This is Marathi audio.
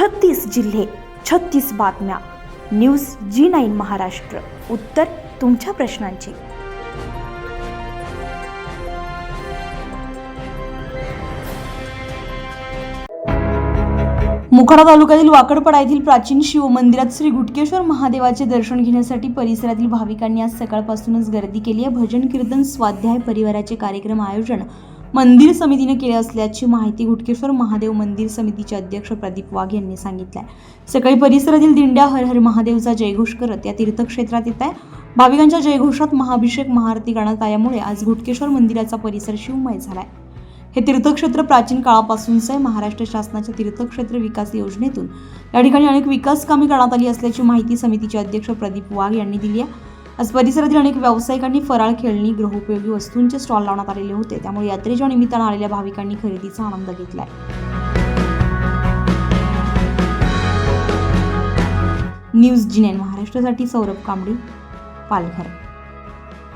छत्तीस जिल्हे छत्तीस बातम्या. News G nine Maharashtra. उत्तर तुमच्या प्रश्नांची. मुखाडा तालुक्यातील वाकडपडा येथील प्राचीन शिवमंदिरात श्री गुटकेश्वर महादेवाचे दर्शन घेण्यासाठी परिसरातील भाविकांनी आज सकाळपासूनच गर्दी केली. आहे भजन कीर्तन स्वाध्याय परिवाराचे कार्यक्रम आयोजन मंदिर समितीने केले असल्याची माहिती गुटकेश्वर महादेव मंदिर समितीचे अध्यक्ष प्रदीप वाघ यांनी सांगितलं आहे सकाळी परिसरातील दिंड्या हर हर महादेवचा जयघोष करत या तीर्थक्षेत्रात येत आहे. भाविकांच्या जयघोषात महाभिषेक महाआरती करण्यात आल्यामुळे आज गुटकेश्वर मंदिराचा परिसर शिवमय झाला आहे हे तीर्थक्षेत्र प्राचीन काळापासूनच आहे. महाराष्ट्र शासनाच्या तीर्थक्षेत्र विकास योजनेतून या ठिकाणी अनेक विकास कामे करण्यात आली असल्याची माहिती समितीचे अध्यक्ष प्रदीप वाघ यांनी दिली आहे. आज परिसरातील अनेक व्यावसायिकांनी फराळ खेळणी गृहोपयोगी वस्तूंचे स्टॉल लावण्यात आलेले होते. त्यामुळे यात्रेच्या निमित्तानं आलेल्या भाविकांनी खरेदीचा आनंद घेतलाय. न्यूज जी महाराष्ट्रासाठी सौरभ कांबडी पालघर.